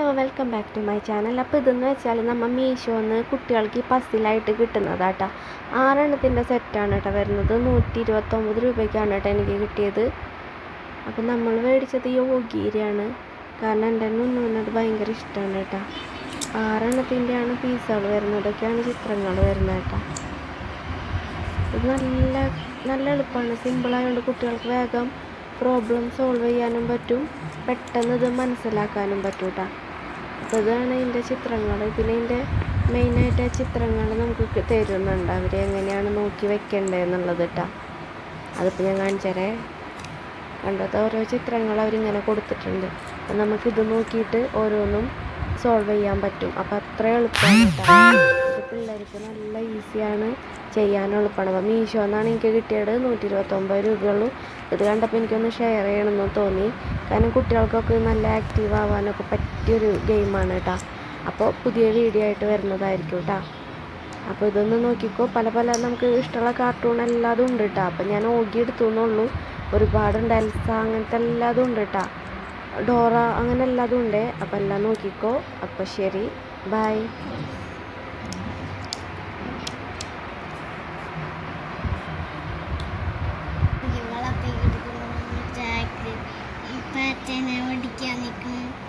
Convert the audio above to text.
Hello welcome back to my channel അപ്പോൾ ഇതെന്ന് വെച്ചാൽ നമ്മൾ മീഷോന്ന് കുട്ടികൾക്ക് ഈ പസിലായിട്ട് കിട്ടുന്നതാട്ടോ. ആറെണ്ണത്തിന്റെ സെറ്റാണ് കേട്ടോ വരുന്നത്. നൂറ്റി ഇരുപത്തൊമ്പത് രൂപയ്ക്കാണ് കേട്ടോ എനിക്ക് കിട്ടിയത്. അപ്പോൾ നമ്മൾ മേടിച്ചത് യോഗീരയാണ്. കാരണം എന്റെ നുന്നുവിനത് ഭയങ്കര ഇഷ്ടമാണ് കേട്ടോ ആറെണ്ണത്തിന്റെയാണ് പീസുകൾ വരുന്നതൊക്കെയാണ് ചിത്രങ്ങൾ വരുന്നത് കേട്ടോ ഇത് നല്ല നല്ല എളുപ്പമാണ്. സിമ്പിളായതുകൊണ്ട് കുട്ടികൾക്ക് വേഗം പ്രോബ്ലം സോൾവ് ചെയ്യാനും പറ്റും. പെട്ടെന്ന് ഇത് മനസ്സിലാക്കാനും പറ്റൂട്ടാ. അപ്പോൾ ഇതാണ് ഇതിന്റെ ചിത്രങ്ങൾ ഇതിന്റെ മെയിനായിട്ട് ചിത്രങ്ങൾ നമുക്ക് തരുന്നുണ്ട്. അവർ എങ്ങനെയാണ് നോക്കി വെക്കേണ്ടതെന്നുള്ളത് കേട്ടോ അതിപ്പോൾ ഞാൻ കാണിച്ചേരേ. കണ്ടത് ഓരോ ചിത്രങ്ങൾ അവരിങ്ങനെ കൊടുത്തിട്ടുണ്ട്. അപ്പം നമുക്കിത് നോക്കിയിട്ട് ഓരോന്നും സോൾവ് ചെയ്യാൻ പറ്റും. അപ്പം അത്ര എളുപ്പമാണ് പിള്ളേർക്ക് നല്ല ഈസിയാണ് ചെയ്യാൻ എളുപ്പമാണ് അപ്പം മീഷോ എന്നാണ് എനിക്ക് കിട്ടിയത് നൂറ്റി ഇരുപത്തൊമ്പത് രൂപയുള്ളൂ. ഇത് കണ്ടപ്പോൾ എനിക്കൊന്ന് ഷെയർ ചെയ്യണമെന്ന് തോന്നി. കാരണം കുട്ടികൾക്കൊക്കെ നല്ല ആക്റ്റീവ് ആവാനൊക്കെ പറ്റിയൊരു ഗെയിമാണ് കേട്ടോ അപ്പോൾ പുതിയ വീഡിയോ ആയിട്ട് വരുന്നതായിരിക്കും കേട്ടോ അപ്പോൾ ഇതൊന്ന് നോക്കിക്കോ. പല പല നമുക്ക് ഇഷ്ടമുള്ള കാർട്ടൂൺ എല്ലാതും ഉണ്ട് കേട്ടോ അപ്പം ഞാൻ ഓഗി എടുത്തു എന്നുള്ളൂ. ഒരുപാടുണ്ട് എൽസ അങ്ങനത്തെ എല്ലാതും ഉണ്ട് കേട്ടോ ഡോറ അങ്ങനെ എല്ലാതും ഉണ്ട്. അപ്പം എല്ലാം നോക്കിക്കോ. അപ്പോൾ ശരി. ബൈ അച്ഛനെ പഠിക്കാൻ നിൽക്കുന്നു.